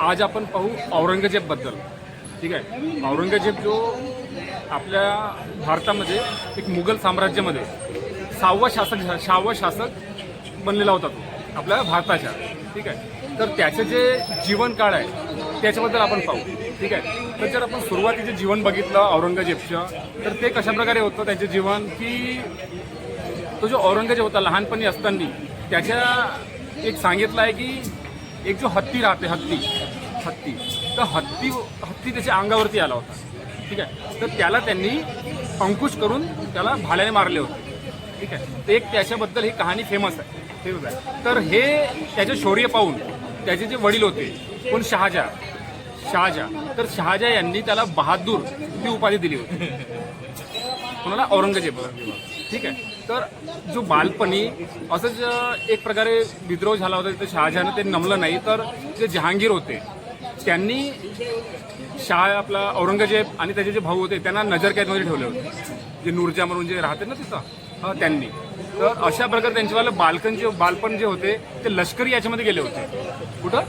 आज आपण पाहू औरंगजेबबद्दल. ठीक आहे? औरंगजेब जो आपल्या भारतामध्ये एक मुघल साम्राज्यामध्ये सहावा शासक सहावा शासक बनलेला होता तो आपल्या भारताच्या. ठीक आहे? तर त्याचं जे जीवन काळ आहे त्याच्याबद्दल आपण पाहू. ठीक आहे? तर जर आपण सुरुवातीचे जीवन बघितलं औरंगजेबचं तर ते कशाप्रकारे होतं त्याचे जीवन? की तो जो औरंगजेब होता लहानपणी असताना त्याच्या एक सांगितलं आहे की एक जो हत्ती राहते हत्ती हत्ती. तर हत्ती हत्ती त्याच्या अंगावरती आला होता. ठीक आहे? तर त्याला त्यांनी अंकुश करून त्याला भाल्याने मारले होते. ठीक आहे? तर एक त्याच्याबद्दल ही कहाणी फेमस आहे. फेमस आहे तर हे त्याचे शौर्य पाहून त्याचे जे वडील होते कोण? शहाजा. शहाजा. तर शहाजा यांनी त्याला बहादूर ही उपाधी दिली होती. कोणाला? औरंगजेब. ठीक आहे? तर जो बालपणी असंच एक प्रकारे विद्रोह झाला होता तिथे शहाजहानं ते नमलं नाही तर जे जहांगीर होते त्यांनी शाह आपला औरंगजेब आणि त्याचे जे भाऊ होते त्यांना नजरकैदमध्ये ठेवले होते. जे नूरजा म्हणून जे राहते ना तिथं त्यांनी. तर अशा प्रकारे त्यांच्यावालं बालकन जे बालपण जे होते ते लष्करी याच्यामध्ये गेले होते. कुठं?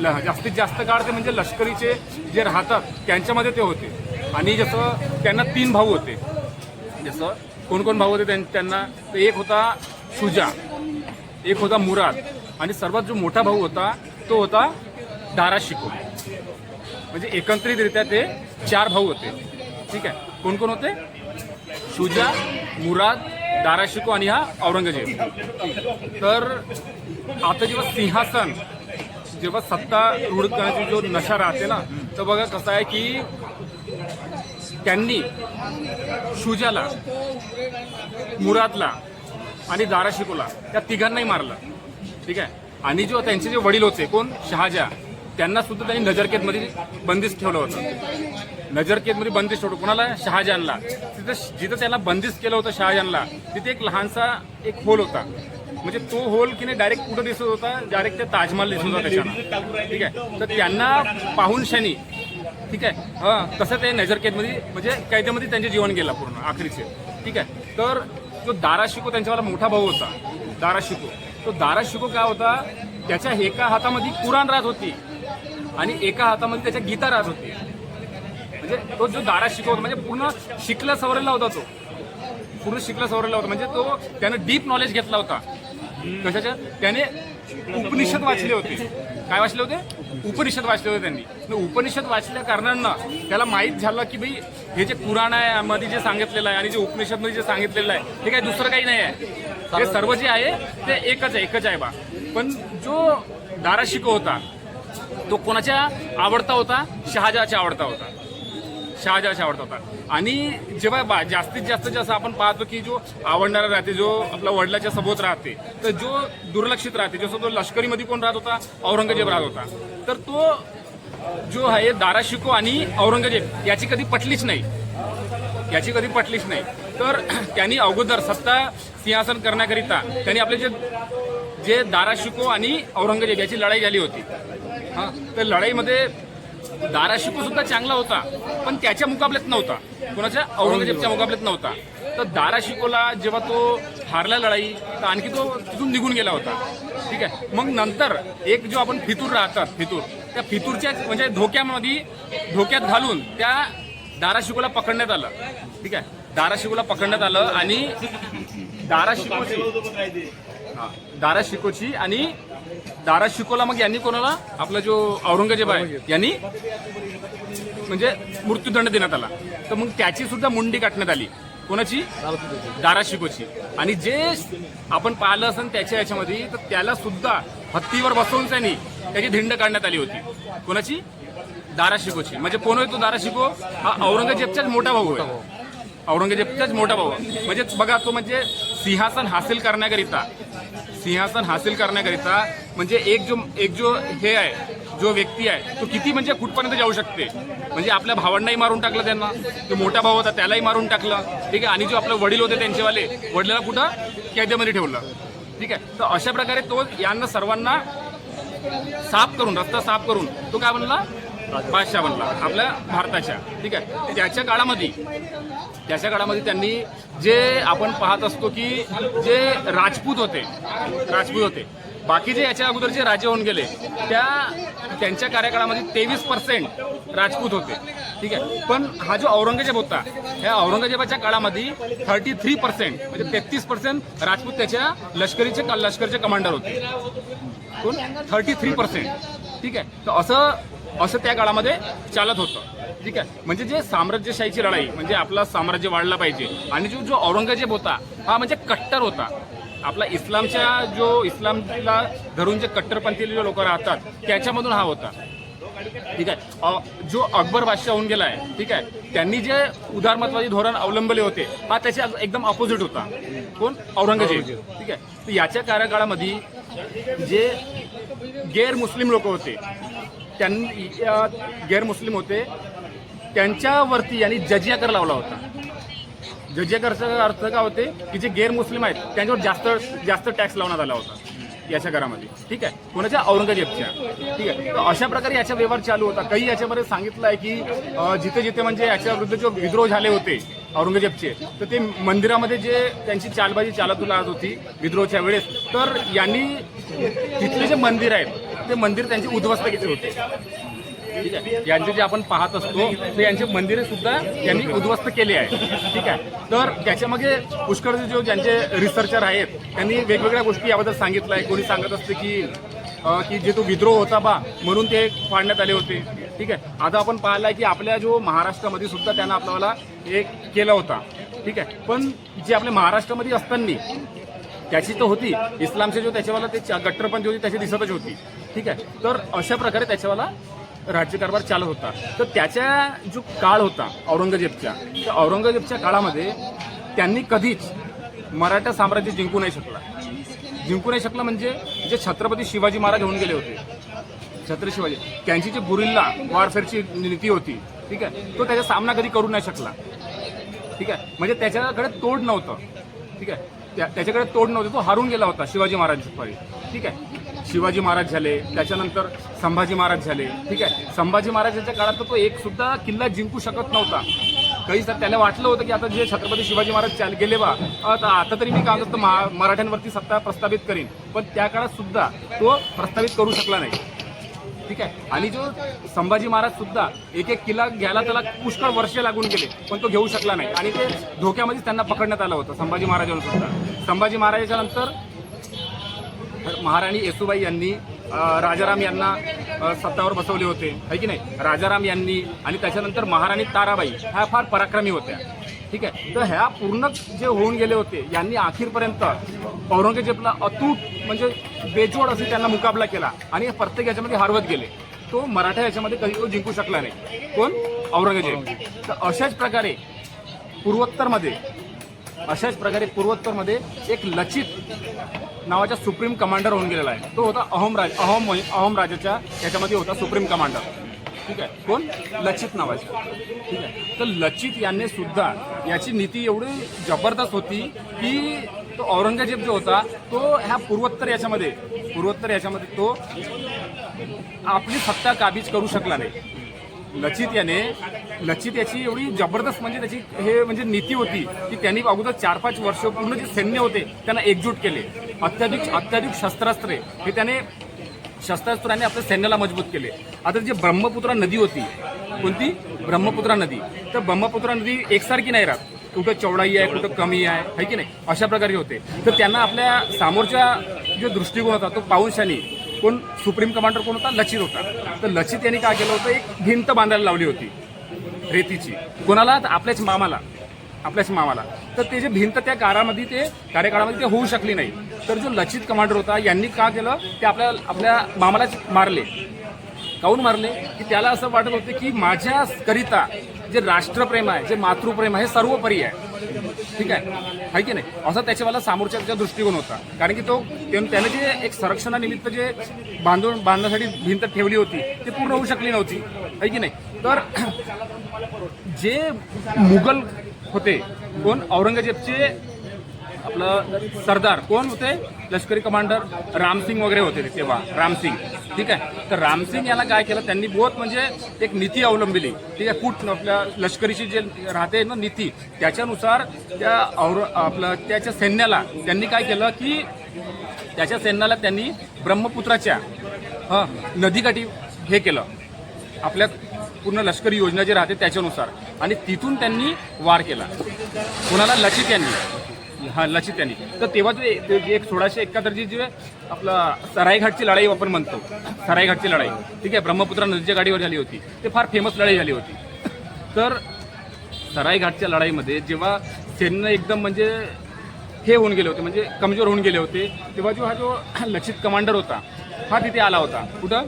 ल- जास्तीत जास्त काळ ते म्हणजे लष्करीचे जे राहतात त्यांच्यामध्ये ते होते. आणि जसं त्यांना तीन भाऊ होते. जसं कोण कोण भाऊ होते त्यां- त्यांना तर एक होता शुजा एक होता मुराद आणि सर्वात जो मोठा भाऊ होता तो होता दारा शिको. म्हणजे एकत्रितरित्या ते चार भाऊ होते. ठीक आहे? कोण कोण होते? शुजा मुराद दारा शिको आणि हा औरंगजेब. तर आता जेव्हा सिंहासन जेव्हा सत्ता रूढ करण्याची जो नशा राहते ना तर बघा कसं आहे की त्यांनी शुजाला मुरादला आणि दाराशिकोला त्या तिघांनाही मारलं. ठीक आहे? आणि जो त्यांचे जे वडील होते कोण? शहाजा. त्यांना सुद्धा त्यांनी नजरकेदमध्ये बंदिस्त ठेवलं होतं. नजरकेदमध्ये बंदिस्त ठेवलं. कोणाला? शहाजहानला तिथं जिथं त्याला बंदिस्त केलं होतं शहाजहानला तिथे एक लहानसा एक होल होता. म्हणजे तो होल की नाही डायरेक्ट कुठं दिसत होता? डायरेक्ट ते ताजमहल दिसत होता त्याच्यानं. ठीक आहे? तर त्यांना पाहून शनी ठीक आहे? हां तसं ते नजरकेदमध्ये म्हणजे कैद्यामध्ये त्यांचे जीवन गेलं पूर्ण आखरीचे. ठीक आहे? तर जो दारा शिको त्यांच्यावाला मोठा भाऊ होता. दारा शिको. तो दारा शिको काय होता? त्याच्या एका हातामध्ये कुराण राहत होती. आणि एका हातामध्ये त्याच्या गीता राहत होती. म्हणजे तो जो दाराशिको होता म्हणजे पूर्ण शिकला सवरलेला होता तो. पूर्ण शिकला सवरलेला होता. म्हणजे तो त्यानं डीप नॉलेज घेतला होता. कशाच्या? त्याने उपनिषद वाचले होते. काय वाचले होते? उपनिषद वाचले होते त्यांनी. उपनिषद वाचल्या कारणानं त्याला माहीत झालं की भाई हे जे पुराण आहे मध्ये जे सांगितलेलं आहे आणि जे उपनिषदमध्ये जे सांगितलेलं आहे हे काही दुसरं काही नाही आहे. हे सर्व जे आहे ते एकच आहे एकच आहे बा. पण जो दारा शिको होता तो कोणाच्या आवडता होता? शहाजाचा आवडता होता. शहाजहाचा आवडत होता आणि जेव्हा बा जास्तीत जास्त जसं आपण पाहतो की जो आवडणारा राहते जो आपला वडिलाच्या सोबत राहते तर जो दुर्लक्षित राहते जसं तो लष्करीमध्ये कोण राहत होता? औरंगजेब राहत होता. तर तो जो आहे दारा शिको आणि औरंगजेब याची कधी पटलीच नाही. याची कधी पटलीच नाही. तर त्यांनी अगोदर सत्ता सिंहासन करण्याकरिता त्यांनी आपले जे जे दारा शिको आणि औरंगजेब याची लढाई झाली होती. हां तर लढाईमध्ये दारा सुद्धा चांगला होता पण त्याच्या मुकाबल्यात नव्हता. कोणाच्या? औरंगजेबच्या मुकाबल्यात नव्हता. तर दाराशिकोला जेव्हा तो हारला लढाई तर आणखी तो तिथून निघून गेला होता. ठीक आहे? मग नंतर एक जो आपण फितूर राहतात फितूर त्या फितूरच्या म्हणजे धोक्यामध्ये धोक्यात घालून त्या दाराशिकोला पकडण्यात आलं. ठीक आहे? दाराशिकोला पकडण्यात आलं आणि दाराशिकोची दाराशिकोची आणि दारा शिकवला मग यांनी कोणाला? आपला जो औरंगजेब आहे यांनी? म्हणजे मृत्यूदंड देण्यात आला. तर मग त्याची सुद्धा मुंडी काटण्यात आली. कोणाची? दारा शिकोची. आणि जे आपण पाहिलं असेल त्याच्या याच्यामध्ये तर त्याला सुद्धा हत्तीवर बसवून त्यांनी त्याची धिंड काढण्यात आली होती. कोणाची? दारा शिकोची. म्हणजे कोण आहे तो दारा शिको? हा औरंगजेबचाच मोठा भाऊ आहे औरंगजेबचाच मोठा भाऊ म्हणजे बघा तो म्हणजे सिंहासन हासिल करण्याकरिता सिंहासन हासिल करण्याकरिता म्हणजे एक जो एक जो हे आहे जो व्यक्ती आहे तो किती म्हणजे कुठपर्यंत जाऊ शकते? म्हणजे आपल्या भावांनाही मारून टाकलं त्यांना. जो मोठा भाऊ होता त्यालाही मारून टाकलं. ठीक आहे? आणि जो आपले वडील होते त्यांचेवाले वडिलाला कुठं? कैद्यामध्ये ठेवलं. ठीक आहे? तर अशा प्रकारे तो यांना सर्वांना साफ करून रस्ता साफ करून तो काय म्हणला बादशाह आपल्या भारताच्या. ठीक आहे? त्याच्या काळामध्ये त्याच्या काळामध्ये त्यांनी जे आपण पाहत असतो की जे राजपूत होते राजपूत होते बाकीचे याच्या अगोदर जे राजे होऊन गेले त्या त्यांच्या कार्यकाळामध्ये तेवीस पर्सेंट राजपूत होते. ठीक आहे? पण हा जो औरंगजेब होता ह्या औरंगजेबाच्या काळामध्ये थर्टी थ्री पर्सेंट म्हणजे तेहतीस पर्सेंट राजपूत त्याच्या लष्करीचे लष्करचे कमांडर होते. कोण? थर्टी थ्री पर्सेंट ठीक आहे? तर असं असं त्या काळामध्ये चालत होतं. ठीक आहे? म्हणजे जे साम्राज्यशाहीची लढाई म्हणजे आपलं साम्राज्य वाढलं पाहिजे आणि जो जो औरंगजेब होता हा म्हणजे कट्टर होता. आपला इस्लामच्या जो इस्लामला धरून जे कट्टरपंथी जे लोक राहतात त्याच्यामधून हा होता. ठीक आहे? जो अकबर बादशाह होऊन गेला आहे ठीक आहे? त्यांनी जे उदारमतवादी धोरण अवलंबले होते हा त्याच्या एकदम ऑपोजिट होता. कोण? औरंगजेब. ठीक आहे? तर याच्या कार्यकाळामध्ये जे गैर मुस्लिम लोक होते त्यांनी गैरमुस्लिम होते. त्यांच्यावरती यांनी जजिया कर लावला होता. जजिया करचा अर्थ काय होते की जे गैरमुस्लिम आहेत त्यांच्यावर जास्त जास्त टॅक्स लावण्यात आला होता. याच्या घरामध्ये. ठीक आहे? कोणाच्या? औरंगजेबच्या. ठीक आहे? तर अशा प्रकारे याचा व्यवहार चालू होता. काही याच्यामध्ये सांगितलं आहे की जिथे जिथे म्हणजे याच्या विरुद्ध जो विद्रोह झाले होते औरंगजेबचे तर ते मंदिरामध्ये जे त्यांची चालबाजी चालत आज होती विद्रोहच्या वेळेस तर यांनी तिथले जे मंदिर आहेत ते मंदिर त्यांचे उद्ध्वस्त केले होते. ठीक आहे. यांचे जे आपण पाहत असतो ते यांचे मंदिरे सुद्धा यांनी उद्ध्वस्त केले आहे ठीक आहे. तर त्याच्यामागे पुष्कळचे जो ज्यांचे रिसर्चर आहेत त्यांनी वेगवेगळ्या गोष्टी याबद्दल सांगितलं आहे. कोणी सांगत असते की की जे तो विद्रोह होता बा म्हणून ते फाडण्यात आले होते. ठीक आहे. आता आपण पाहिलं आहे की आपल्या जो महाराष्ट्रामध्ये सुद्धा त्यांना आपल्याला एक केला होता. ठीक आहे. पण जे आपल्या महाराष्ट्रामध्ये असताना त्याची तर होती. इस्लामचे जो त्याच्यावाला ते गट्टरपंथी होती त्याची दिसतच होती. ठीक आहे? तर अशा प्रकारे त्याच्यावाला राज्यकारभार चालत होता. तर त्याच्या जो काळ होता औरंगजेबच्या त्या औरंगजेबच्या काळामध्ये त्यांनी कधीच मराठा साम्राज्य जिंकू नाही शकला. जिंकू नाही शकला म्हणजे जे छत्रपती शिवाजी महाराज होऊन गेले होते. छत्रपती शिवाजी. त्यांची जी बुरिल्ला वॉरफेअरची नीती होती ठीक आहे? तो त्याचा सामना कधी करू नाही शकला. ठीक आहे? म्हणजे त्याच्याकडे तोड नव्हतं. ठीक आहे? त्या- त्याच्याकडे तोड नव्हतं तो हारून गेला होता शिवाजी महाराजांपारी ठीक आहे? शिवाजी महाराज झाले त्याच्यानंतर संभाजी महाराज झाले. ठीक आहे? संभाजी महाराजांच्या काळात तर तो एक सुद्धा किल्ला जिंकू शकत नव्हता. काही सर त्याला वाटलं होतं की आता जे छत्रपती शिवाजी महाराज चाल गेले बा आता आता तरी मी काय म्हणतो मराठ्यांवरती सत्ता प्रस्थापित करीन. पण त्या काळात सुद्धा तो प्रस्थापित करू शकला नाही. ठीक आहे? आणि जो संभाजी महाराज सुद्धा एक एक किल्ला घ्यायला त्याला पुष्कळ वर्ष लागून गेले पण तो घेऊ शकला नाही. आणि ते धोक्यामध्येच त्यांना पकडण्यात आलं होतं संभाजी महाराजांना सुद्धा. संभाजी महाराजाच्या नंतर महाराणी येसुबाई यांनी राजाराम यांना सत्तावर बसवले होते. है की नाही? राजाराम यांनी आणि त्याच्यानंतर महाराणी ताराबाई ह्या फार पराक्रमी होत्या. ठीक आहे? तर ह्या पूर्ण जे होऊन गेले होते यांनी अखेरपर्यंत औरंगजेबला अतूट म्हणजे बेजोड असे त्यांना मुकाबला केला आणि प्रत्येक याच्यामध्ये हरवत गेले. तो मराठा याच्यामध्ये कधी तो जिंकू शकला नाही. कोण? औरंगजेब. तर अशाच प्रकारे पूर्वोत्तरमध्ये अशाच प्रकारे पूर्वोत्तरमध्ये एक लचित नावाचा सुप्रीम कमांडर होऊन गेलेला आहे. तो होता अहोम राज अहोम अहोम राजाच्या याच्यामध्ये होता सुप्रीम कमांडर. ठीक आहे. कोण? लचित नावाचा. ठीक आहे. तर लचित यांनी सुद्धा याची नीती एवढी जबरदस्त होती की तो औरंगजेब जो होता तो ह्या पूर्वोत्तर याच्यामध्ये पूर्वोत्तर याच्यामध्ये तो आपली सत्ता काबीज करू शकला नाही. लचित याने लचित याची एवढी जबरदस्त म्हणजे त्याची हे म्हणजे नीती होती की त्यांनी अगोदर चार पाच वर्ष पूर्ण जे सैन्य होते त्यांना एकजूट केले. अत्याधिक अत्याधिक शस्त्रास्त्रे हे त्याने शस्त्रास्त्राने आपल्या सैन्याला मजबूत केले. आता जी ब्रह्मपुत्रा नदी होती कोणती? ब्रह्मपुत्रा नदी. तर ब्रह्मपुत्रा नदी एकसारखी नाही राहत. कुठं चौडाई आहे कुठं कमी आहे है की नाही? अशा प्रकारे होते. तर त्यांना आपल्या समोरच्या जो दृष्टिकोन होता तो पाऊनशानी कोण सुप्रीम कमांडर कोण होता? लचित होता. तर लचित यांनी काय केलं होतं? एक भिंत बांधायला लावली होती. रेतीची. कोणाला? आपल्याच मामाला. आपल्याच मामाला. तर ते जे भिंत त्या काळामध्ये ते कार्यकाळामध्ये ते होऊ शकली नाही. तर जो लचित कमांडर होता यांनी का केलं? ते आपल्या आपल्या मामालाच मारले. काऊन मारले? की त्याला असं वाटत होते की माझ्याकरिता जे राष्ट्रप्रेम आहे जे मातृप्रेम आहे हे सर्वोपरी आहे. ठीक आहे? आहे की नाही? असा त्याच्यावाला सामोरच्या दृष्टिकोन होता. कारण की तो त्याने जे एक संरक्षणानिमित्त जे बांधून बांधण्यासाठी भिंत ठेवली होती ती पूर्ण होऊ शकली नव्हती. आहे की नाही? तर जे मुघल होते. कोण? औरंगजेबचे आपलं सरदार. कोण होते? लष्करी कमांडर रामसिंग वगैरे होते तेव्हा. रामसिंग ठीक आहे? तर रामसिंग याला काय केलं? त्यांनी बहुत म्हणजे एक नीती अवलंबिली. ठीक आहे? कुठ आपल्या लष्करीची जे राहते ना नीती त्याच्यानुसार त्या और आपलं त्याच्या सैन्याला त्यांनी काय केलं की त्याच्या सैन्याला त्यांनी ब्रह्मपुत्राच्या हं, नदीकाठी हे केलं. आपल्या पूर्ण लष्करी योजना जे राहते त्याच्यानुसार. आणि तिथून त्यांनी वार केला. कोणाला? लचित यांनी. हा लचित यांनी. तर तेव्हा ते ते जे एक सोळाशे एकाहत्तरची जी आपला सरायघाटची लढाई आपण म्हणतो. सराईघाटची लढाई. ठीक आहे? ब्रह्मपुत्रा नदीच्या गाडीवर झाली होती. ते फार फेमस लढाई झाली होती. तर सरायघाटच्या लढाईमध्ये जेव्हा सैन्य एकदम म्हणजे हे होऊन गेले होते म्हणजे कमजोर होऊन गेले होते तेव्हा जो हा जो लक्षित कमांडर होता हा तिथे आला होता. कुठं?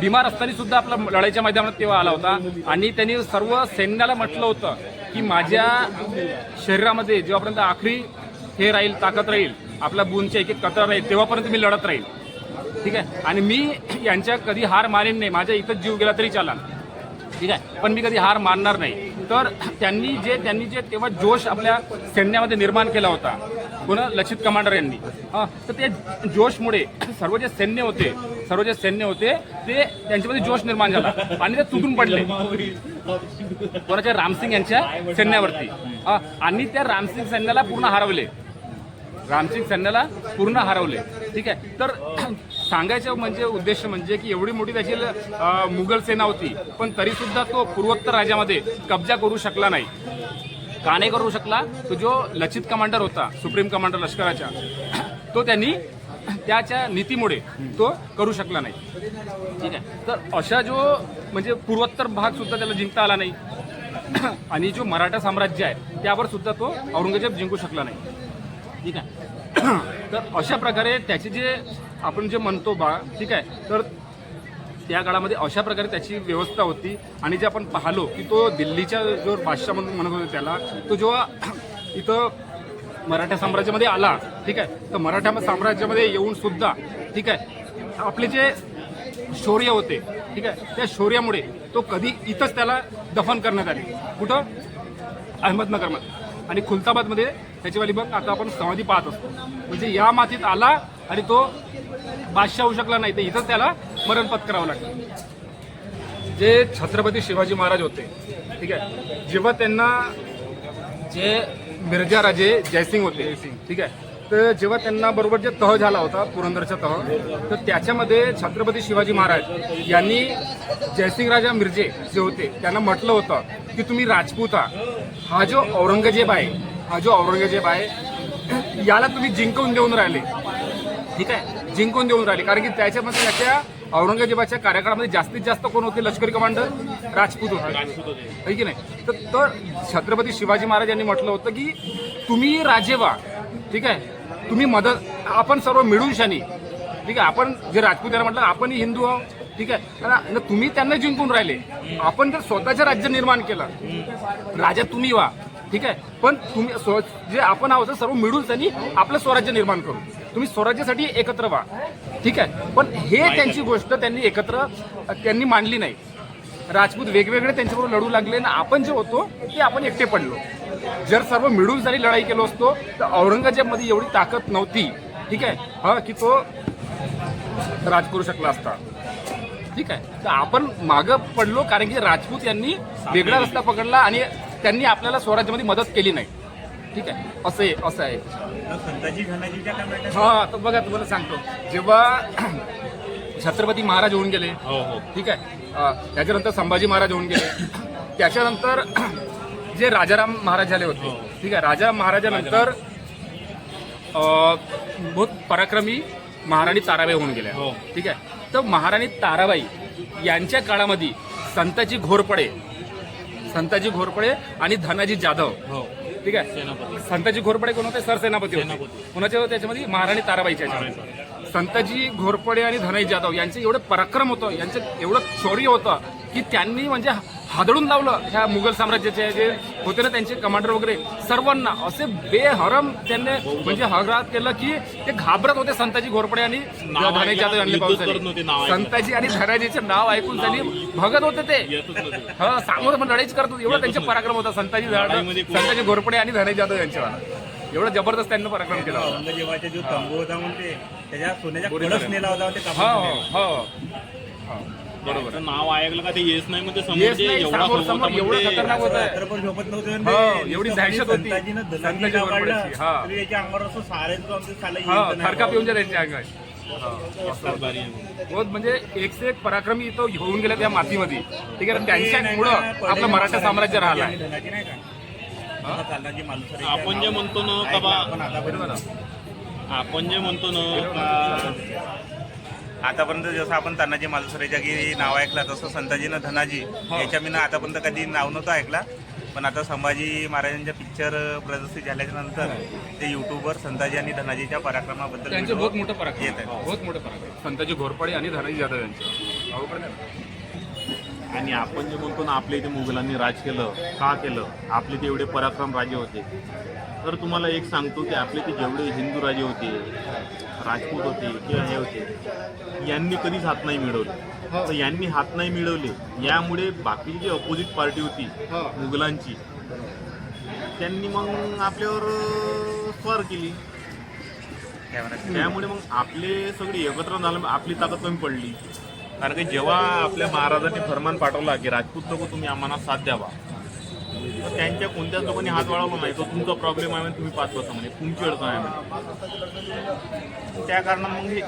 बिमार असताना सुद्धा आपला लढाईच्या मैदानात तेव्हा आला होता. आणि त्यांनी सर्व सैन्याला म्हटलं होतं की माझ्या शरीरामध्ये जेव्हापर्यंत आखरी हे राहील ताकद राहील आपल्या बुनच्या एक एक कतर राहील तेव्हापर्यंत मी लढत राहील. ठीक आहे? आणि मी यांच्या कधी हार मारेन नाही. माझ्या इथंच जीव गेला तरी चालान ठीक आहे? पण मी कधी हार मानणार नाही. तर त्यांनी जे त्यांनी जे तेव्हा जोश आपल्या सैन्यामध्ये निर्माण केला होता कोणा लक्षित कमांडर यांनी. तर ते जोशमुळे सर्व जे सैन्य होते सर्व जे सैन्य होते ते त्यांच्यामध्ये जोश निर्माण झाला. आणि ते तुटून पडले. कोणाच्या रामसिंग यांच्या सैन्यावरती. आणि त्या रामसिंग सैन्याला पूर्ण हरवले. रामसिंग सैन्याला पूर्ण हरवले. ठीक आहे? तर सांगायचं म्हणजे उद्देश म्हणजे की एवढी मोठी त्याची मुघल सेना होती पण तरी सुद्धा तो पूर्वोत्तर राज्यामध्ये कब्जा करू शकला नाही. का नाही करू शकला तो जो लचित कमांडर होता सुप्रीम कमांडर लष्कराचा तो त्यांनी त्याच्या नीतीमुळे तो करू शकला नाही. ठीक आहे? तर अशा जो म्हणजे पूर्वोत्तर भाग सुद्धा त्याला जिंकता आला नाही. आणि जो मराठा साम्राज्य आहे त्यावर सुद्धा तो औरंगजेब जिंकू शकला नाही. ठीक आहे? तर अशा प्रकारे त्याचे जे आपण जे म्हणतो बा ठीक आहे? तर त्या काळामध्ये अशा प्रकारे त्याची व्यवस्था होती. आणि जे आपण पाहलो की तो दिल्लीच्या जो बादशाह म्हणून म्हणत होतो त्याला तो जेव्हा इथं मराठा साम्राज्यामध्ये आला ठीक आहे तर मराठा साम्राज्यामध्ये येऊन सुद्धा ठीक आहे आपले जे शौर्य होते ठीक आहे त्या शौर्यामुळे तो कधी इथंच त्याला दफन करण्यात आले. कुठं? अहमदनगरमध्ये. आणि खुलताबादमध्ये त्याचीवाली बघ आता आपण समाधी पाहत असतो. म्हणजे या मातीत आला आणि तो बादशाह होऊ शकला नाही तर इथंच त्याला मरण पत्करावं लागलं. जे छत्रपती शिवाजी महाराज होते ठीक आहे? जेव्हा त्यांना जे मिर्झा राजे जयसिंग होते जयसिंग ठीक आहे? तर जेव्हा त्यांना बरोबर जे तह झाला होता पुरंदरचा तह तर त्याच्यामध्ये छत्रपती शिवाजी महाराज यांनी जयसिंग राजा मिर्जे जे होते त्यांना म्हटलं होतं की तुम्ही राजपूत हा जो औरंगजेब आहे हा जो औरंगजेब आहे याला तुम्ही जिंकून देऊन राहिले. ठीक आहे? जिंकून देऊन राहिले. कारण की त्याच्यामध्ये त्याच्या औरंगजेबाच्या कार्यकाळामध्ये जास्तीत जास्त कोण होते? लष्करी कमांडर राजपूत होते. है की नाही? तर तर छत्रपती शिवाजी महाराज यांनी म्हटलं होतं की तुम्ही राजे व्हा. ठीक आहे? तुम्ही मदत आपण सर्व मिळून शानी. ठीक आहे? आपण जे राजपूत यांना म्हटलं आपणही हिंदू आहोत. ठीक आहे? तुम्ही त्यांना जिंकून राहिले. आपण जर स्वतःचं राज्य निर्माण केलं. राजा तुम्ही व्हा. ठीक आहे? पण तुम्ही जे आपण आहोत सर्व मिळून त्यांनी आपलं स्वराज्य निर्माण करू. तुम्ही स्वराज्यासाठी एकत्र व्हा. ठीक आहे? पण हे त्यांची गोष्ट त्यांनी एकत्र त्यांनी मांडली नाही. राजपूत वेगवेगळे त्यांच्याबरोबर लढू लागले ना आपण जे होतो ते आपण एकटे पडलो. जर सर्व मिळून जरी लढाई केलो असतो तर औरंगजेबमध्ये एवढी ताकद नव्हती. ठीक आहे? हा की तो राज करू शकला असता. ठीक आहे? तर आपण मागं पडलो कारण की राजपूत यांनी वेगळा रस्ता पकडला आणि त्यांनी आपल्याला स्वराज्यामध्ये मदत केली नाही. ठीक आहे? असं आहे. असं? आहे हा तर बघा तुम्हाला सांगतो. जेव्हा छत्रपती महाराज होऊन गेले हो हो. ठीक आहे? त्याच्यानंतर संभाजी महाराज होऊन गेले. त्याच्यानंतर जे राजाराम महाराज झाले होते ठीक आहे? राजा महाराजानंतर बहुत पराक्रमी महाराणी ताराबाई होऊन गेल्या. हो. ठीक आहे? तर महाराणी ताराबाई यांच्या काळामध्ये संताजी घोरपडे संताजी घोरपडे आणि धनाजी जाधव हो. ठीक आहे? संताजी घोरपडे कोण होते? सरसेनापती होते. कोणाचे होते? त्याच्यामध्ये महाराणी ताराबाईच्या. संताजी घोरपडे आणि धनाई जाधव यांचं एवढं पराक्रम होतं यांचं एवढं शौर्य होतं की त्यांनी म्हणजे हादळून लावलं. ह्या मुघल साम्राज्याचे जे होते ना त्यांचे कमांडर वगैरे सर्वांना असे बेहरम त्यांनी म्हणजे हरात केलं की ते घाबरत होते संताजी घोरपडे आणि धनाई जाधव यांनी ऐकून. संताजी आणि धनाजीचं नाव ऐकून त्यांनी भगत होते ते. हा सांगून पण लढाईच करत होते. एवढं त्यांचे पराक्रम होता संताजी संताजी घोरपडे आणि धनाजी जाधव यांच्यावर एवढं जबरदस्त त्यांनी पराक्रम केला होता औरंगजेबाचा जो तंबू होता म्हणते त्याच्या सोन्याच्या बोरी कळस झाले. नेला होता ते हो हो हो बरोबर त्यांचं नाव ऐकलं का ते येस नाही म्हणजे येस समोरचे नाही, एवढा समोर- होता समोर एवढं खतरनाक होतं. रात्रभर झोपत नव्हते आणि हो, एवढी दहशत होती. संताजीनं धनाजी संताजी नाव काढलं, वरपडायची, हा. तरी याच्या अंगावर असं सारेच आमचे साला हा येत नाही. थरकाप येऊन जाते त्यांच्या अंगात. बहुत म्हणजे एक से एक पराक्रमी इथं होऊन गेले त्या मातीमध्ये ठीक आहे ना? त्यांच्या का, आपलं मराठा साम्राज्य राहिलं आहे धनाजी नाही का आपण जे म्हणतो ना का बा आपण आतापर्यंत आपण जे म्हणतो ना का आतापर्यंत जसं आपण तानाजी मालुसरेच्या की नाव ऐकलं तसं संताजीनं धनाजी याच्या मी आतापर्यंत कधी नाव नव्हतं ऐकला. पण आता संभाजी महाराजांच्या पिक्चर प्रदर्शित झाल्याच्यानंतर ते युट्यूबवर संताजी आणि धनाजीच्या पराक्रमाबद्दल त्यांचे video बहुत मोठं पराक्रम. येत आहे. बहुत मोठं पराक्रम. संताजी घोरपडे आणि धनाजी जाधव यांचं. आणि आपण जे म्हणतो ना आपल्या इथे मुघलांनी राज केलं का केलं आपले ते एवढे पराक्रम राजे होते. तर तुम्हाला एक सांगतो की आपले ते जेवढे हिंदू राजे होते राजपूत होते किंवा हे होते यांनी कधीच हात नाही मिळवले. तर यांनी हात नाही मिळवले यामुळे बाकीची जी अपोजिट पार्टी होती मुघलांची त्यांनी मग आपल्यावर स्वार केली. त्यामुळे मग आपले सगळे एकत्र झालं आपली ताकद कमी पडली. कारण की जेव्हा आपल्या महाराजांनी फरमान पाठवला की राजपूत लोक तुम्ही आम्हाला साथ द्यावा तर त्यांच्या कोणत्याच लोकांनी हात वाढवला नाही तो तुमचा प्रॉब्लेम आहे तुम्ही पाच बसा म्हणजे तुमची अडचण आहे म्हणे त्या कारणा मग हे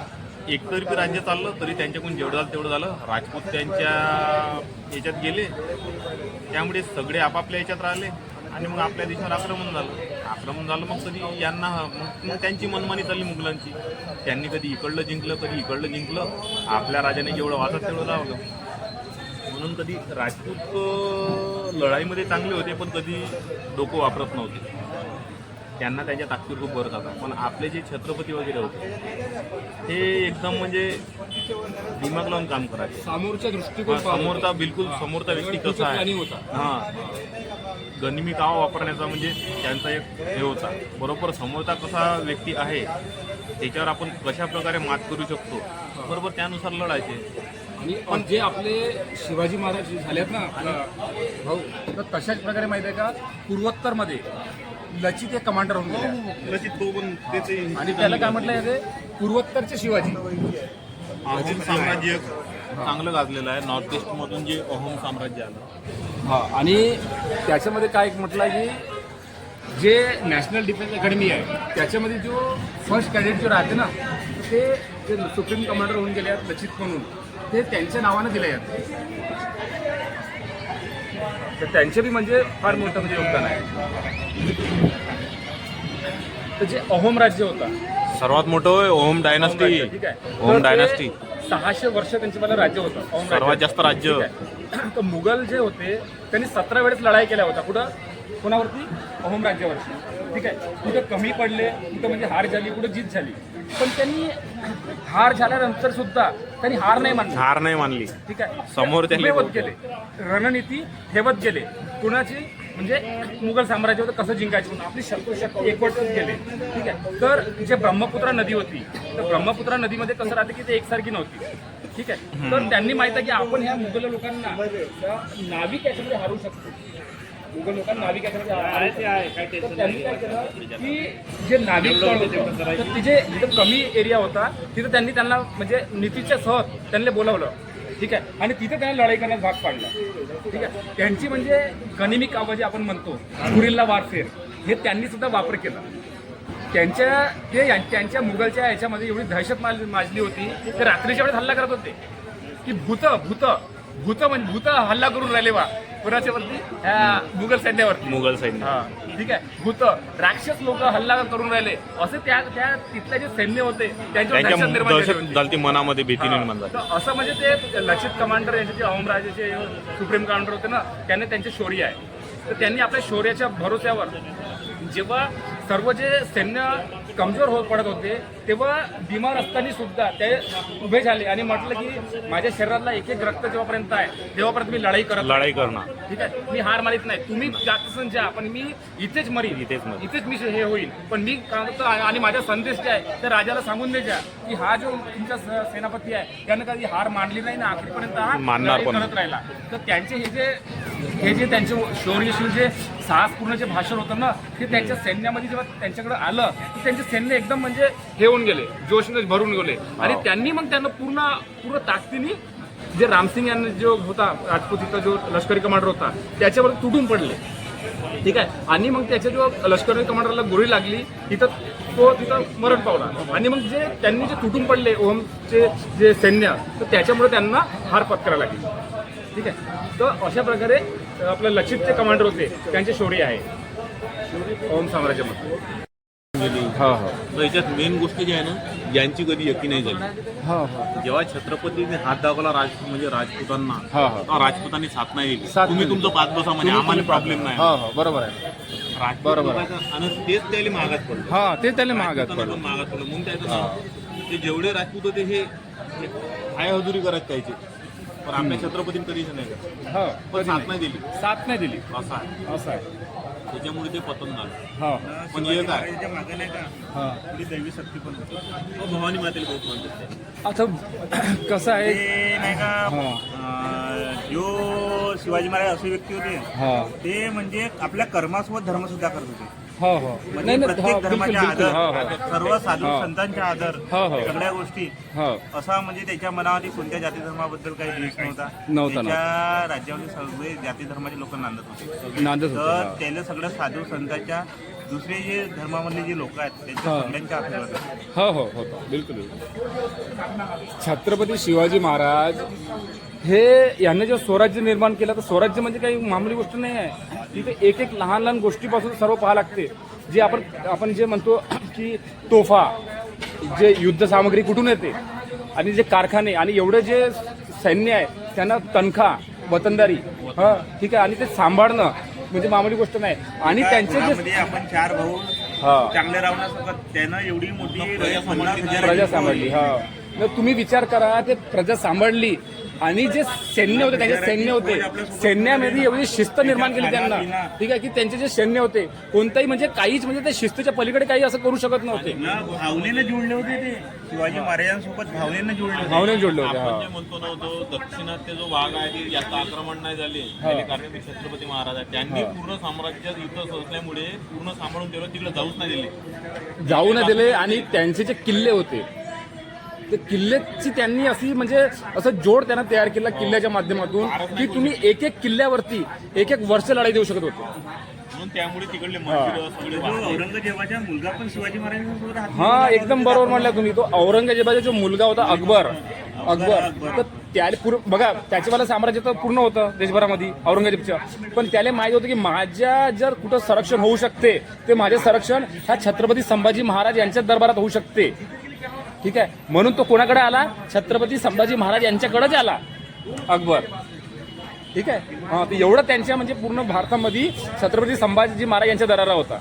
एकतर्फी राज्य चाललं तरी त्यांच्याकडून जेवढं झालं तेवढं झालं. राजपूत त्यांच्या याच्यात गेले. त्यामुळे सगळे आपापल्या याच्यात राहिले आणि मग आपल्या देशावर आक्रमण झालं. आक्रमण झालं मग कधी यांना मग मग त्यांची मनमानी चालली मुघलांची. त्यांनी कधी इकडलं जिंकलं कधी इकडलं जिंकलं. आपल्या राजाने जेवढं वाचत तेवढं लावलं. म्हणून कधी राजपूत लढाईमध्ये चांगले होते पण कधी डोकं वापरत नव्हते. त्यांना त्यांच्या ताकदीवर खूप भर जातात. पण आपले जे छत्रपती वगैरे होते हे एकदम म्हणजे दिमाग लावून काम करायचे. समोरच्या दृष्टिकोन समोरचा बिलकुल समोरचा व्यक्ती कसा आहे? हा. गनिमी कावा वापरण्याचा म्हणजे त्यांचा एक हे होता. बरोबर समोरचा कसा व्यक्ती आहे त्याच्यावर आपण कशा प्रकारे मात करू शकतो? बरोबर त्यानुसार लढायचे. आणि पण जे आपले शिवाजी महाराज झालेत ना भाऊ तर तशाच प्रकारे माहिती आहे का पूर्वोत्तरमध्ये लचित हे कमांडर होऊन गेले. लचित तो पण त्याचे आणि त्याला काय म्हटलं आहे पूर्वोत्तरचे शिवाजी. अहोम साम्राज्य. चांगलं गाजलेलं आहे. नॉर्थ ईस्ट मधून जे अहोम साम्राज्य आलं. हा आणि त्याच्यामध्ये काय एक म्हटलं आहे की जे नॅशनल डिफेन्स अकॅडमी आहे त्याच्यामध्ये जो फर्स्ट कॅडेट जो राहते ना ते जे सुप्रीम कमांडर होऊन गेले आहेत लचित म्हणून ते त्यांच्या नावानं दिले आहेत. तर त्यांचे बी म्हणजे फार मोठं म्हणजे योगदान आहे. तर जे अहोम राज्य होता. सर्वात मोठं ओम डायनास्टी. राज्य, ठीक आहे. ओम तर ते डायनास्टी. सहाशे वर्ष त्यांचे मला राज्य होतं राज्य. सर्वात जास्त राज्य. ठीक आहे. तर मुघल जे होते त्यांनी सतरा वेळेस लढाई केल्या होत्या. कुठं? कोणावरती? अहोम राज्यावरती. ठीक आहे. कुठं कमी पडले कुठं म्हणजे हार झाली कुठं जीत झाली. पण त्यांनी हार झाल्यानंतर सुद्धा त्यांनी हार नाही मानली. हार नाही मानली. ठीक आहे. समोर त्यांनी ठेवत गेले रणनीती ठेवत गेले. कुणाची? म्हणजे मुघल साम्राज्य होतं कसं जिंकायचं म्हणून. आपली शक्ती शक्ती एकवटत गेले. ठीक आहे. तर जे ब्रह्मपुत्रा नदी होती तर ब्रह्मपुत्रा नदीमध्ये कसं राहते की ते एकसारखी नव्हती. ठीक आहे. तर त्यांनी माहीत आहे की आपण ह्या मुघल लोकांना नाविक याच्यामध्ये हारू शकतो. लोकांना नाविक की जे नाविक तर तिथे जिथं कमी एरिया होता. तिथं त्यांनी त्यांना म्हणजे नीतीच्या सहज त्यांना बोलवलं. ठीक आहे? आणि तिथे त्यांना लढाई करण्यास भाग पाडला. ठीक आहे? त्यांची म्हणजे गनिमी कावा जे आपण म्हणतो गुरिल्ला वारफेअर हे त्यांनी सुद्धा वापर केला. त्यांच्या ते त्यांच्या मुघलच्या याच्यामध्ये एवढी दहशत माज- माजली होती ते रात्रीच्या वेळेस हल्ला करत होते. की भूत भूत. भूत म्हणजे भूत हल्ला करून राहिले वा कोणाच्या वरती मुघल सैन्यावरती. मुघल सैन्य. हा ठीक आहे. भूत राक्षस लोक हल्ला करून राहिले. असे त्या त्या तिथले जे सैन्य होते त्यांच्या निर्माण झाली मनामध्ये भीती. निर्माण झाली. तर असं म्हणजे ते लचित कमांडर यांचे जे अहोम राजाचे सुप्रीम कमांडर होते ना त्यांनी त्यांचे शौर्य आहे. तर त्यांनी आपल्या शौर्याच्या भरोश्यावर जेव्हा सर्व जे सैन्य कमजोर होत पडत होते तेव्हा बिमार असताना सुद्धा ते उभे झाले आणि म्हटलं की माझ्या शरीरातला एक एक रक्त जेव्हापर्यंत आहे तेव्हापर्यंत मी लढाई करत लढाई करणार. ठीक आहे? मी हार मानित नाही. तुम्ही जास्त जा पण मी इथेच मरीन. इथेच मरीन. इथेच मी हे होईल पण मी म्हणतो आणि माझा संदेश जे आहे त्या राजाला सांगून द्यायचा की हा जो तुमचा स- सेनापती आहे त्यानं कधी हार मांडली नाही ना आखरीपर्यंत हा मानणार लढाई पण करत राहिला. तर त्यांचे हे जे हे जे त्यांचे शौर्यशील जे साहसपूर्ण जे भाषण होतं ना ते त्यांच्या सैन्यामध्ये जेव्हा त्यांच्याकडे आलं तर त्यांचे सैन्य एकदम म्हणजे हे होऊन गेले जोशने भरून गेले. आणि हो. त्यांनी मग त्यांना पूर्ण पूर्ण ताकदीने जे रामसिंग यांना जो होता राजपूत इथं जो लष्करी कमांडर होता त्याच्यावर तुटून पडले. ठीक आहे? आणि मग त्याच्या जो लष्करी कमांडरला गोळी लागली तिथं तो तिथं मरण पावला. आणि मग जे त्यांनी जे तुटून पडले ओमचे जे सैन्य तर त्याच्यामुळे त्यांना हार पत्करायला लागली. ठीक आहे? तर अशा प्रकारे आपलं लक्षित जे कमांडर होते त्यांचे शौर्य आहे. ओम साम्राज्यामध्ये. हो हो. तर याच्यात मेन गोष्ट जी आहे ना यांची कधी यकी नाही झाली. हो हो. जेव्हा छत्रपतीने हात दाखवला राज म्हणजे राजपुतांना हो हो. तेव्हा राजपुतांनी साथ नाही दिली. साथ तुम्ही नाही तुमचं पाच बसा म्हणजे आम्हाला प्रॉब्लेम नाही. हो हो. बरोबर आहे. राजपूत बरोबर. लोकांचं- आणि तेच त्याला महागात पडलं. हा ते त्याला महागात राजपुतांना पडलं पण महागात पडलं. म्हणून त्याचं नाव ते जेवढे राजपूत होते हे हाय हजुरी करत त्याचे पण आपल्या छत्रपतीने कधीच नाही करत. हो पण साथ नाही दिली. साथ नाही दिली. असं आहे. असं आहे. त्याच्यामुळे ते पतन झालं. हो. पण हे काय? महाराजांच्या मागे नाही का? हा. आपली दैवी शक्ती पण होती. भवानी मातेला बहुत. आता कसं आहे? ते नाही का हा. जो शिवाजी महाराज असे व्यक्ती होते हा. ते म्हणजे आपल्या कर्मासोबत धर्म सुद्धा करत होते. हो हो. म्हणजे नाही नाही प्रत्येक हो, बिलकुल धर्माच्या बिलकुल. हो आदर हो सर्व साधू हा. संतांच्या आदर हो, हो. सगळ्या गोष्टी. हो. असा म्हणजे त्याच्या मनामध्ये कोणत्या जाती धर्माबद्दल काही द्वेष नव्हता? नव्हता, त्याच्या राज्यामध्ये सगळे जाती धर्माचे लोक नांदत होते. नांदत तर होते त्याला सगळं साधू संतांच्या दुसरे जे धर्मामधले जे लोक आहेत त्यांच्या हा. सगळ्यांच्या आशीर्वाद आहे. हो हो हो बिलकुल. छत्रपती शिवाजी महाराज हे यांनी जे स्वराज्य निर्माण केलं तर स्वराज्य म्हणजे काही मामूली गोष्ट नाही आहे. तिथे एक एक लहान लहान गोष्टीपासून सर्व पाहा लागते. जे आपण आपण जे म्हणतो की तोफा जे युद्ध सामग्री कुठून येते आणि जे कारखाने आणि एवढे जे सैन्य आहे त्यांना तनखा वतनदारी हा ठीक आहे आणि ते सांभाळणं म्हणजे मामूली गोष्ट नाही. आणि त्यांचे जे आपण चार भाऊ हा. चांगले त्यानं एवढी मोठी प्रजा सांभाळली हा. मग तुम्ही विचार करा ते प्रजा सांभाळली आणि जे सैन्य होते त्यांचे सैन्य होते. सैन्यामध्ये एवढी शिस्त निर्माण केली त्यांना. ठीक आहे की त्यांचे जे सैन्य होते कोणताही म्हणजे काहीच म्हणजे ते शिस्तीच्या पलीकडे काही असं करू शकत नव्हते. भावनेनं जुळले होते ते. शिवाजी महाराजांसोबत भावनेनं जुळले होते. भावने जोडले होते आपण हा. म्हणतो ना तो दक्षिणात्य जो भाग आहे ते जास्त आक्रमण नाही झाले. कारण ते छत्रपती महाराज आहे त्यांनी पूर्ण साम्राज्यात युद्ध असल्यामुळे पूर्ण सांभाळून ठेवलं तिकडे जाऊच नाही दिले. जाऊ न दिले आणि त्यांचे जे किल्ले होते ते किल्ल्याची त्यांनी अशी म्हणजे असं जोड त्यांना तयार केला किल्ल्याच्या माध्यमातून की तुम्ही एक एक किल्ल्यावरती एक एक वर्ष लढाई देऊ शकत होते. म्हणून त्यामुळे तिकडले मंदिरं सगळे जो वाचले. औरंगजेबाचा मुलगा पण शिवाजी महाराजांसोबत हात हा एकदम बरोबर म्हणला तुम्ही. तो औरंगजेबाचा जो मुलगा होता अकबर. अकबर तर त्याला पूर्ण बघा त्याच्यावाला साम्राज्य तर पूर्ण होतं देशभरामध्ये औरंगजेबचं. पण त्याला माहिती होतं की माझ्या जर कुठं संरक्षण होऊ शकते ते माझे संरक्षण ह्या छत्रपती संभाजी महाराज यांच्या दरबारात होऊ शकते. ठीक आहे? म्हणून तो कोणाकडे आला? छत्रपती संभाजी महाराज यांच्याकडेच आला. अकबर. ठीक आहे? हां तर एवढं त्यांच्या म्हणजे पूर्ण भारतामध्ये छत्रपती संभाजी महाराज यांच्या दरारा होता.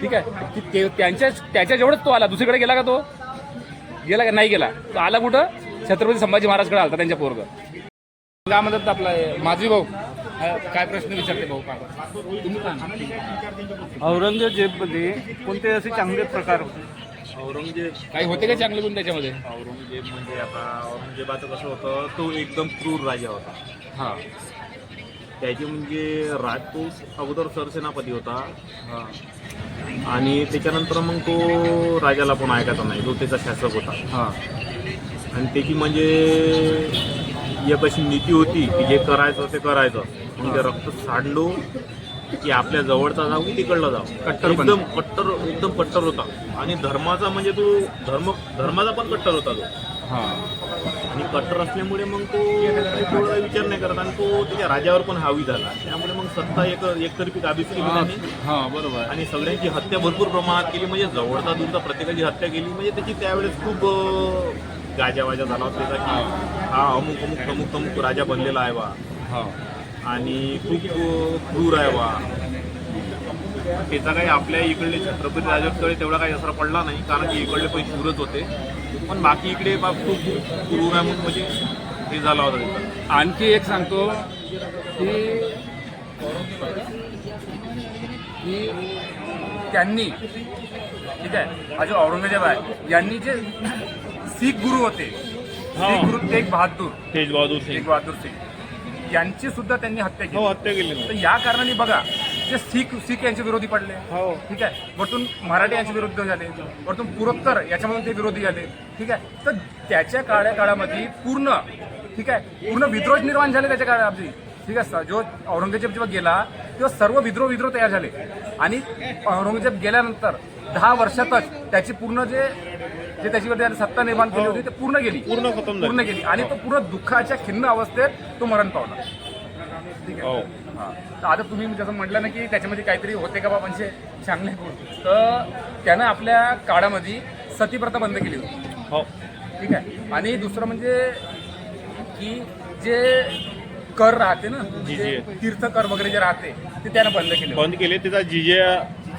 ठीक आहे? की ते त्यांच्या त्याच्या जेवढंच तो आला. दुसरीकडे गेला का तो? गेला का? नाही गेला. तो आला कुठं? छत्रपती संभाजी महाराजकडे आला त्यांच्या पोरग. काय म्हणतात आपला माझी भाऊ. काय प्रश्न विचारते भाऊ? तुम्ही औरंगजेबमध्ये कोणते असे चांगले प्रकार होते? औरंगजेब. काही होते का चांगले गुण त्याच्यामध्ये? औरंगजेब म्हणजे आता औरंगजेबाचं कसं होतं तो एकदम क्रूर राजा होता. हा. त्याचे म्हणजे राज तो अगोदर सरसेनापती होता. आणि त्याच्यानंतर मग तो राजाला पण ऐकायचा नाही तो त्याचा शासक होता. हा. आणि त्याची म्हणजे एक अशी नीती होती की जे करायचं ते करायचं. म्हणजे रक्त सांडलो की आपल्या जवळचा जाऊ की तिकडला जाऊ. कट्टरपंथी. एकदम कट्टर एकदम कट्टर होता. आणि धर्माचा म्हणजे तो धर्म धर्माचा पण कट्टर होता तो. हा. आणि कट्टर असल्यामुळे मग तो थोडा विचार नाही करत. आणि तो त्याच्या राजावर पण हावी झाला. त्यामुळे मग सत्ता एक एकतर्फी काबीज केली त्याने. हा बरोबर. आणि सगळ्यांची हत्या भरपूर प्रमाणात केली. म्हणजे जवळचा दूरचा प्रत्येकाची हत्या केली. म्हणजे त्याची त्यावेळेस खूप गाजावाजा झाला होता. त्याचा की हा. अमुक अमुक अमुक अमुक राजा बनलेला आहे बा. आणि खूप क्रूर आहे बा. त्याचा काही आपल्या इकडले छत्रपती राजाकडे तेवढा काही असर पडला नाही कारण की इकडले पण शूरच होते. पण बाकी इकडे बा खूप क्रूर आहे म्हणून म्हणजे हे झाला होता आणखी एक सांगतो की त्यांनी ठीक आहे हा जो औरंगजेब आहे यांनी जे सीख गुरु होते सीख गुरु तेग बहादूर. तेज बहादूर तेग बहादूर सिंग. यांची सुद्धा त्यांनी हत्या केली. हो हत्या केली तर या कारणाने बघा जे सीख सीख यांचे विरोधी पडले. हो. ठीक आहे? वरतून मराठी यांचे विरुद्ध झाले. वरतून पुरत्तर याच्यामधून ते विरोधी झाले ठीक आहे? तर त्याच्या काळ्या काळामध्ये पूर्ण ठीक आहे? पूर्ण विद्रोह निर्माण झाले त्याच्या काळामध्ये. ठीक आहे? जो औरंगजेब जेव्हा गेला तेव्हा सर्व विद्रोह विद्रोह तयार झाले. आणि औरंगजेब गेल्यानंतर दहा वर्षातच त्याची पूर्ण जे जे त्याच्यावर त्याने सत्ता निर्माण केली होती ते पूर्ण गेली. पूर्ण खतम. पूर्ण गेली. आणि तो पूर्ण दुःखाच्या खिन्न अवस्थेत तो मरण पावला. ठीक आहे? हो. हा. तर आता तुम्ही जसं म्हटलं ना की त्याच्यामध्ये काहीतरी होते का बा म्हणजे चांगले गुण? तर त्यानं आपल्या काळामध्ये सतीप्रथा बंद केली होती. हो. ठीक आहे? आणि दुसरं म्हणजे की जे कर राहते ना जिजे. जे तीर्थकर वगैरे जे राहते ते त्यानं बंद केले बंद केले. त्याचा जीजे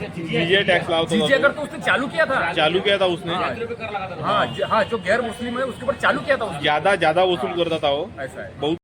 जीजे टॅक्स लावतो जीजे अगर तो उसने चालू किया था। चालू किया था उसने. हाँ हाँ जो गैर मुस्लिम है उसके ऊपर चालू किया था उसने। ज्यादा ज्यादा वसूल करता था वो। ऐसा है। बहुत